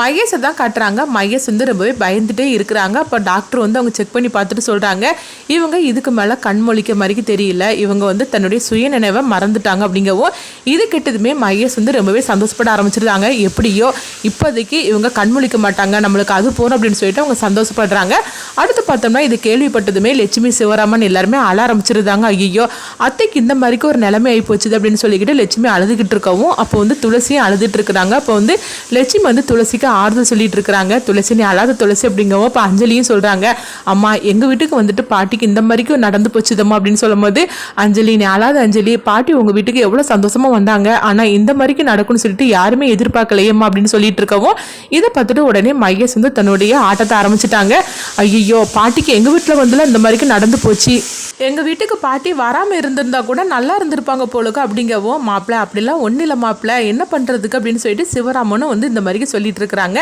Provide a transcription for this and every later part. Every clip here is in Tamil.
மகேஷை தான் காட்டுறாங்க. மகேஷ் வந்து ரொம்பவே பயந்துட்டே இருக்கிறாங்க. அப்போ டாக்டர் வந்து அவங்க செக் பண்ணி பார்த்துட்டு சொல்கிறாங்க இவங்க இதுக்கு மேலே கண்மொழிக்க மாதிரிக்கு தெரியல. இவங்க வந்து தன்னுடைய சுயநினைவை மறந்துட்டாங்க அப்படிங்கவும் இது கிட்டதுமே மகேஷ் வந்து ரொம்பவே சந்தோஷப்பட ஆரம்பிச்சிருந்தாங்க எப்படியோ இப்போதைக்கு இவங்க கண்மொழிக்க மாட்டாங்க. நம்மளுக்கு அது போகணும் அப்படின்னு சொல்லிட்டு அவங்க சந்தோஷப்படுறாங்க. அடுத்து பார்த்தோம்னா இது கேள்விப்பட்டதுமே லட்சுமி சிவராமன் எல்லாருமே அழ ஆரம்பிச்சிருந்தாங்க. ஐயோ அத்தைக்கு இந்த மாதிரிக்கு ஒரு நிலைமை ஆகி போச்சுது அப்படின்னு சொல்லிக்கிட்டு லட்சுமி அழுதுகிட்டு இருக்கவும் அப்போ வந்து துளசியும் அழுதுட்டு இருக்கிறாங்க. அப்போ வந்து லட்சுமி வந்து துளசி துளசிக்கு ஆறுதல் சொல்லிட்டு இருக்கிறாங்க. துளசி நீ அழாத துளசி அப்படிங்கவோ இப்போ அஞ்சலியும் சொல்கிறாங்க அம்மா எங்கள் வீட்டுக்கு வந்துட்டு பாட்டிக்கு இந்த மாதிரிக்கும் நடந்து போச்சுதம்மா அப்படின்னு சொல்லும்போது அஞ்சலி நீ அழாத அஞ்சலி பாட்டி உங்கள் வீட்டுக்கு எவ்வளோ சந்தோஷமாக வந்தாங்க. ஆனால் இந்த மாதிரிக்கு நடக்கும்னு சொல்லிட்டு யாருமே எதிர்பார்க்கலையம்மா அப்படின்னு சொல்லிட்டு இருக்கவும் இதை பார்த்துட்டு உடனே மகேஷ் வந்து தன்னுடைய ஆட்டத்தை ஆரம்பிச்சிட்டாங்க. ஐயோ பாட்டிக்கு எங்கள் வீட்டில் வந்துல இந்த மாதிரிக்கு நடந்து போச்சு? எங்கள் வீட்டுக்கு பாட்டி வராமல் இருந்திருந்தா கூட நல்லா இருந்திருப்பாங்க போலுக்கு அப்படிங்கவும் மாப்பிள்ள அப்படிலாம் ஒன்றும் இல்லை மாப்பிள்ள என்ன பண்ணுறதுக்கு அப்படின்னு சொல்லிட்டு சிவராமனும் வந்து இந்த மாதிரிக்கு சொல்லிட்டு இருக்கிறாங்க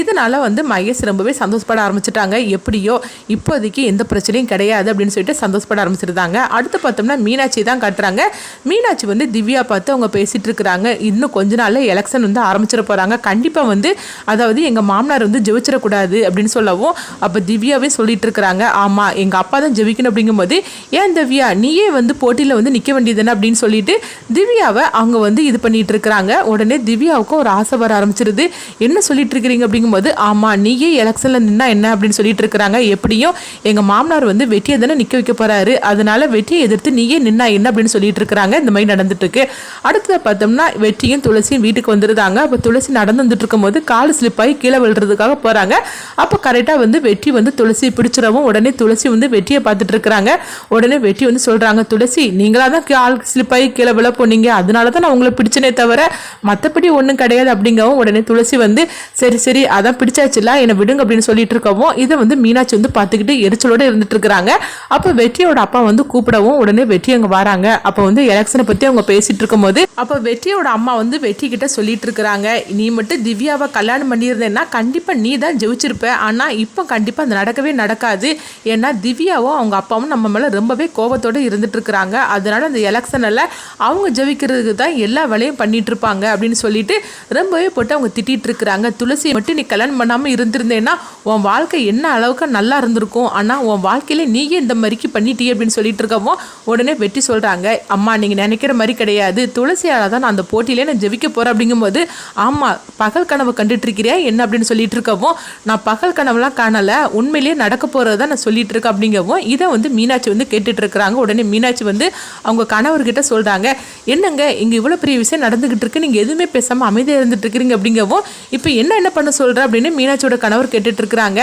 இதனால வந்து மகேஷ் ரொம்பவே சந்தோஷப்பட ஆரம்பிச்சிட்டாங்க. எப்படியோ இப்போதைக்கு எந்த பிரச்சனையும் கிடையாது அப்படின்னு சொல்லிட்டு சந்தோஷப்பட ஆரம்பிச்சிருந்தாங்க. அடுத்து பார்த்தோம்னா மீனாட்சி தான் காட்டுறாங்க. மீனாட்சி வந்து திவ்யா பார்த்து அவங்க பேசிட்டு இருக்கிறாங்க. இன்னும் கொஞ்ச நாளில் எலெக்ஷன் வந்து ஆரம்பிச்சிட போகிறாங்க கண்டிப்பாக வந்து அதாவது எங்கள் மாமனார் வந்து ஜெயிச்சிடக்கூடாது அப்படின்னு சொல்லவும் அப்போ திவ்யாவே சொல்லிட்டு இருக்கிறாங்க. ஆமாம் எங்கள் அப்பா தான் ஜெயிக்கணும் அப்படிங்கும்போது ஏன் திவ்யா நீயே வந்து போட்டியில் வந்து நிற்க வேண்டியதுன்னு அப்படின்னு சொல்லிட்டு திவ்யாவை அவங்க வந்து இது பண்ணிட்டு இருக்கிறாங்க. உடனே திவ்யாவுக்கும் ஒரு ஆசை வர ஆரம்பிச்சிருது. என்ன சொல்லிட்டு இருக்கிறீங்க அப்படிங்கும்போது ஆமாம் நீயே எலெக்ஷனில் நின்னா என்ன அப்படின்னு சொல்லிட்டு இருக்கிறாங்க எப்படியும் எங்கள் மாமனார் வந்து வெட்டியை தானே நிற்க வைக்க போறாரு. அதனால வெட்டியை எதிர்த்து நீயே நின்னா என்ன அப்படின்னு சொல்லிட்டு இருக்கிறாங்க இந்த மாதிரி நடந்துட்டு இருக்கு அடுத்தது பார்த்தோம்னா வெற்றியும் துளசியும் வீட்டுக்கு வந்துருந்தாங்க அப்போ துளசி நடந்து வந்துட்டு இருக்கும்போது கால் ஸ்லிப் ஆகி கீழே விழுறதுக்காக போறாங்க. அப்போ கரெக்டாக வந்து வெற்றி வந்து துளசியை பிடிச்சிடவும் உடனே துளசி வந்து வெற்றியை பார்த்துட்டு இருக்கிறாங்க உடனே வெற்றி வந்து சொல்றாங்க துளசி நீங்களா தான் கால் ஸ்லிப் ஆகி கீழே விழ போனீங்க. அதனால தான் நான் உங்களை பிடிச்சனே தவிர மற்றபடி ஒன்றும் கிடையாது அப்படிங்கவும் உடனே துளசி வந்து சரி சரி அதான் பிடிச்சாச்சுல என்னை விடுங்க அப்படின்னு சொல்லிட்டு இருக்கவும் இதை வந்து மீனாட்சி வந்து பார்த்துக்கிட்டு எரிச்சலோட இருந்துட்டு இருக்கிறாங்க. அப்போ வெற்றியோட அப்பா வந்து கூப்பிடவும் உடனே வெற்றி அங்கே வராங்க. அப்போ வந்து எலெக்ஷனை பற்றி அவங்க பேசிட்டு இருக்கும்போது அப்போ வெற்றியோட அம்மா வந்து வெற்றி கிட்ட சொல்லிட்டு இருக்கிறாங்க. நீ மட்டும் திவ்யாவை கல்யாணம் பண்ணியிருந்தேன்னா கண்டிப்பாக நீ தான் ஜெயிச்சிருப்ப. ஆனால் இப்போ கண்டிப்பாக அது நடக்கவே நடக்காது. ஏன்னா திவ்யாவும் அவங்க அப்பாவும் நம்ம மேலே ரொம்பவே கோபத்தோடு இருந்துட்டு இருக்கிறாங்க. அதனால அந்த எலெக்ஷனில் அவங்க ஜெயிக்கிறதுக்கு தான் எல்லா வேலையும் பண்ணிட்டு இருப்பாங்க அப்படின்னு சொல்லிட்டு ரொம்பவே போட்டு அவங்க திட்டிகிட்டு இருக்கிறாங்க. துளசியை மட்டும் நீ கல்யாணம் பண்ணாமல் இருந்திருந்தேன்னா உன் வாழ்க்கை என்ன அளவுக்கு நல்லா இருந்திருக்கும்? ஆனால் உன் வாழ்க்கையில நீயே இந்த மாதிரிக்கு பண்ணிட்டியே அப்படின்னு சொல்லிட்டு இருக்கவும் உடனே வெட்டி சொல்கிறாங்க அம்மா நீங்கள் நினைக்கிற மாதிரி கிடையாது. துளசியால் தான் நான் அந்த போட்டியிலே நான் ஜெபிக்க போகிறேன் அப்படிங்கும்போது ஆமாம் பகல் கனவு கண்டுட்டு இருக்கிறியா? என்ன அப்படின்னு சொல்லிட்டு இருக்கவும் நான் பகல் கனவுலாம் காணலை. உண்மையிலேயே நடக்க போகிறது தான் நான் சொல்லிட்டு இருக்கேன் அப்படிங்கவும் இதை வந்து மீனாட்சி வந்து கேட்டுட்டு இருக்கிறாங்க. உடனே மீனாட்சி வந்து அவங்க கணவர்கிட்ட சொல்கிறாங்க என்னங்க இங்கே இவ்வளோ பெரிய விஷயம் நடந்துக்கிட்டு இருக்கு. நீங்கள் எதுவுமே பேசாமல் அமைதியாக இருந்துட்டு இருக்கிறீங்க அப்படிங்கவும் இப்போ என்ன என்ன பண்ண சொல்கிற அப்படின்னு மீனாட்சியோட கணவர் கேட்டுட்டு இருக்கிறாங்க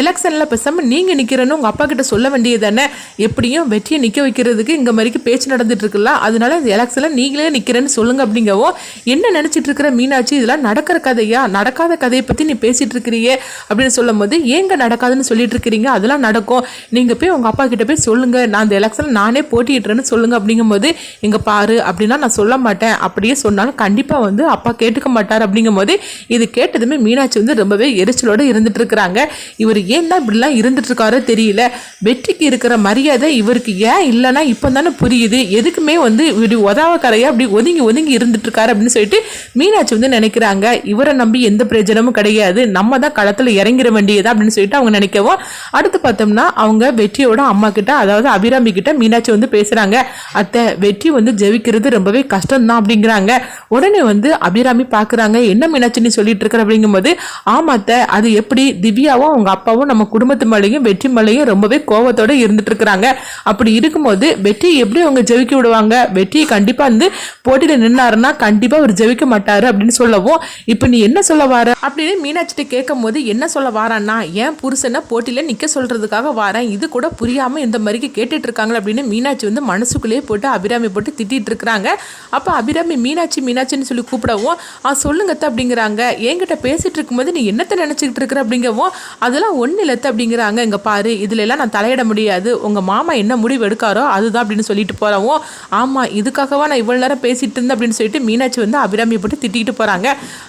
எலெக்ஷனில் பேசாமல் நீங்கள் நிற்கிறேன்னு உங்கள் அப்பா கிட்ட சொல்ல வேண்டியது தானே? எப்படியும் வெற்றியை நிற்க வைக்கிறதுக்கு இங்கே மாதிரிக்கு பேச்சு நடந்துட்டு இருக்குல்ல அதனால இந்த எலெக்ஷனில் நீங்களே நிற்கிறேன்னு சொல்லுங்க அப்படிங்கவும் என்ன நினச்சிட்டு இருக்கிற மீனாட்சி இதெல்லாம் நடக்கிற கதையா? நடக்காத கதையை பற்றி நீ பேசிட்டு இருக்கிறியே அப்படின்னு சொல்லும்போது ஏங்க நடக்காதுன்னு சொல்லிட்டு இருக்கிறீங்க அதெல்லாம் நடக்கும். நீங்கள் போய் உங்கள் அப்பா கிட்ட போய் சொல்லுங்க. நான் அந்த எலெக்ஷனில் நானே போட்டியிடுறேன்னு சொல்லுங்க அப்படிங்கும்போது இங்கே பாரு அப்படின்னா நான் சொல்ல மாட்டேன். அப்படியே சொன்னாலும் கண்டிப்பாக வந்து அப்பா கேட்டுக்க மாட்டார் அப்படிங்கும்போது இது கேட்டதுமே மீனாட்சி வந்து ரொம்பவே எரிச்சலோடு இருந்துட்டு இருக்கிறாங்க இவர் ஏன் தான் இப்படிலாம் இருந்துட்டு இருக்காரோ தெரியல. வெற்றிக்கு இருக்கிற மரியாதை இவருக்கு ஏன் இல்லைன்னா இப்போ தானே புரியுது. எதுக்குமே வந்து இப்படி உதாவ கரையா அப்படி ஒதுங்கி ஒதுங்கி இருந்துட்டு இருக்காரு அப்படின்னு சொல்லிட்டு மீனாட்சி வந்து நினைக்கிறாங்க. இவரை நம்பி எந்த பிரயோஜனமும் கிடையாது. நம்ம தான் களத்தில் இறங்கிற வேண்டியதா அப்படின்னு சொல்லிட்டு அவங்க நினைக்கவும். அடுத்து பார்த்தோம்னா அவங்க வெற்றியோட அம்மா கிட்ட அதாவது அபிராமி கிட்ட மீனாட்சி வந்து பேசுறாங்க. அத்தை வெற்றி வந்து ஜெயிக்கிறது ரொம்பவே கஷ்டம் தான் அப்படிங்கிறாங்க. உடனே வந்து அபிராமி பாக்குறாங்க. என்ன மீனாட்சின்னு சொல்லிட்டு இருக்க பார்க்குற அப்படிங்கும்போது ஆமாத்த அது எப்படி திவ்யாவும் அவங்க அப்பாவும் நம்ம குடும்பத்து மேலேயும் வெற்றி மேலேயும் ரொம்பவே கோவத்தோட இருந்துட்டு இருக்கிறாங்க. அப்படி இருக்கும்போது வெற்றி எப்படி அவங்க ஜெயிக்க விடுவாங்க? வெற்றி கண்டிப்பாக வந்து போட்டியில் நின்னாருன்னா கண்டிப்பாக அவர் ஜெயிக்க மாட்டார் அப்படின்னு சொல்லவும் இப்போ நீ என்ன சொல்ல வார அப்படின்னு மீனாட்சிட்டு கேட்கும் போது என்ன சொல்ல வாரான்னா ஏன் புருஷனை போட்டியில நிற்க சொல்றதுக்காக வாரேன் இது கூட புரியாமல் இந்த மாதிரிக்கு கேட்டுட்டு இருக்காங்களே அப்படின்னு மீனாட்சி வந்து மனசுக்குள்ளேயே போட்டு அபிராமி போட்டு திட்டிட்டு இருக்கிறாங்க. அப்போ அபிராமி மீனாட்சி மீனாட்சின்னு சொல்லி கூப்பிடவும் ஆ சொல்லுங்கத்த அப்படிங்கிறாங்க. என்கிட்ட பேசிகிட்டு இருக்கும்போது நீ என்னத்தை நினச்சிக்கிட்டு இருக்கிற அப்படிங்கவும் அதெல்லாம் ஒன்றும் இல்லத்த அப்படிங்கிறாங்க. இங்கே பாரு இதுல எல்லாம் நான் தலையிட முடியாது. உங்கள் மாமா என்ன முடிவு எடுக்காரோ அதுதான் அப்படின்னு சொல்லிட்டு போகிறவும் ஆமாம் இதுக்காகவா நான் இவ்வளோ நேரம் பேசிகிட்டு இருந்தேன் அப்படின்னு சொல்லிட்டு மீனாட்சி வந்து அபிராமியை போட்டு திட்டிகிட்டு போகிறாங்க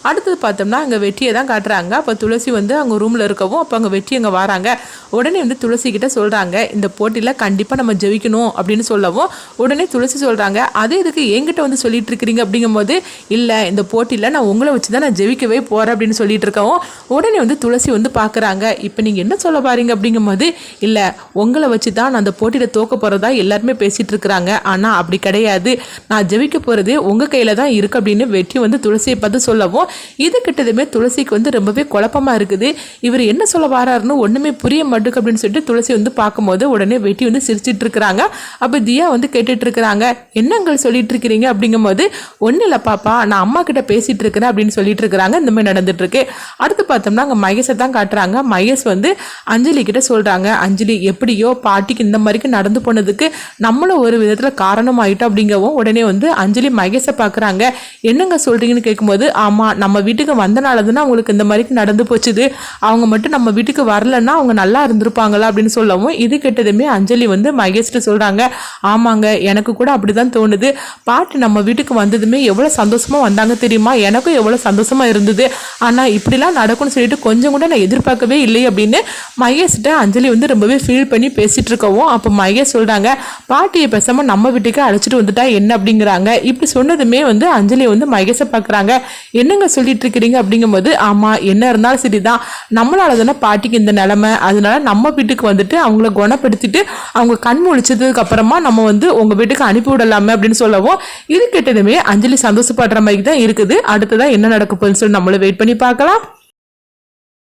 அடுத்தது பார்த்தோம்னா அங்கே வெற்றியை தான் காட்டுறாங்க. அப்போ துளசி வந்து அவங்க ரூமில் இருக்கவும் அப்போ அங்கே வெற்றி அங்கே வராங்க. உடனே வந்து துளசி கிட்ட சொல்கிறாங்க இந்த போட்டியில் கண்டிப்பாக நம்ம ஜெயிக்கணும் அப்படின்னு சொல்லவும் உடனே துளசி சொல்கிறாங்க அதே இதுக்கு என்கிட்ட வந்து சொல்லிட்டு இருக்கிறீங்க அப்படிங்கும்போது இல்லை இந்த போட்டியில் நான் உங்களை வச்சு தான் நான் ஜெயிக்கவே போகிறேன் அப்படின்னு சொல்லிட்டு இருக்கவும் உடனே வந்து துளசி வந்து பார்க்குறாங்க இப்போ நீங்கள் என்ன சொல்ல பாருங்க அப்படிங்கும்போது இல்லை உங்களை வச்சு தான் நான் அந்த போட்டியில் தோக்க போகிறதா எல்லாருமே பேசிகிட்டு இருக்கிறாங்க. ஆனால் அப்படி கிடையாது. நான் ஜெபிக்க போகிறது உங்கள் கையில் தான் இருக்குது அப்படின்னு வெற்றி வந்து துளசியை பார்த்து சொல்லவும் இது கிட்டதுமே துளசிக்கு வந்து ரொம்பவே குழப்பமாக இருக்குது. இவர் என்ன சொல்ல வராருன்னு ஒன்றுமே புரிய மாட்டுக்கு அப்படின்னு சொல்லிட்டு துளசி வந்து பார்க்கும்போது உடனே வெட்டி வந்து சிரிச்சிட்டு இருக்கிறாங்க. அப்போ தியா வந்து கேட்டுட்டு இருக்கிறாங்க என்னங்கள் சொல்லிட்டு இருக்கிறீங்க? அப்படிங்கும்போது ஒன்றும் இல்லை பாப்பா. நான் அம்மா கிட்ட பேசிட்டு இருக்கிறேன் அப்படின்னு சொல்லிட்டு இருக்கிறாங்க. இந்த மாதிரி நடந்துட்டு இருக்கு அடுத்து பார்த்தோம்னா அங்கே மகேஷை தான் காட்டுறாங்க. மகேஷ் வந்து அஞ்சலி கிட்ட சொல்றாங்க. அஞ்சலி எப்படியோ பாட்டிக்கு இந்த மாதிரிக்கு நடந்து போனதுக்கு நம்மளும் ஒரு விதத்தில் காரணம் ஆயிட்டோம் அப்படிங்கவும் உடனே வந்து அஞ்சலி மகேஷை பார்க்குறாங்க. என்னங்க சொல்றீங்கன்னு கேட்கும்போது ஆமாம் நம்ம வீட்டுக்கு வந்தனால தானே அவங்களுக்கு இந்த மாதிரிக்கு நடந்து போச்சுது. அவங்க மட்டும் நம்ம வீட்டுக்கு வரலன்னா அவங்க நல்லா இருந்திருப்பாங்களா? அப்படின்னு சொல்லவும் இது கெட்டதுமே அஞ்சலி வந்து மகேஷ்ட்டு சொல்கிறாங்க ஆமாங்க எனக்கு கூட அப்படி தான் தோணுது. பாட்டு நம்ம வீட்டுக்கு வந்ததுமே எவ்வளோ சந்தோஷமாக வந்தாங்க தெரியுமா? எனக்கும் எவ்வளோ சந்தோஷமாக இருந்தது. ஆனால் இப்படிலாம் நடக்கும்னு சொல்லிட்டு கொஞ்சம் கூட நான் எதிர்பார்க்கவே இல்லை அப்படின்னு மகேஷ்கிட்ட அஞ்சலி வந்து ரொம்பவே ஃபீல் பண்ணி பேசிகிட்டு இருக்கவும் அப்போ மகேஷ் சொல்கிறாங்க பாட்டியை பேசாமல் நம்ம வீட்டுக்கு அழைச்சிட்டு வந்துட்டா என்ன? அப்படிங்கிறாங்க. இப்படி சொன்னதுமே வந்து அஞ்சலி வந்து மகேஷை பார்க்குறாங்க. என்னங்க சொல்லிட்டு இருக்கிறீங்க? அப்படிங்கும்போது ஆமாம் என்ன இருந்தாலும் சரி தான் நம்மளால தானே பாட்டிக்கு இந்த நிலமை. அதனால நம்ம வீட்டுக்கு வந்துட்டு அவங்கள குணப்படுத்திட்டு அவங்க கண் முழிச்சதுக்கு அப்புறமா நம்ம வந்து உங்கள் வீட்டுக்கு அனுப்பி விடலாமே அப்படின்னு சொல்லவும் இது கேட்டதுமே அஞ்சலி சந்தோஷப்படுற மாதிரி தான் இருக்குது. அடுத்ததான் என்ன நடக்க போகுதுன்னு சொல்லி நம்மளும் வெயிட் பண்ணி பார்க்கலாம்.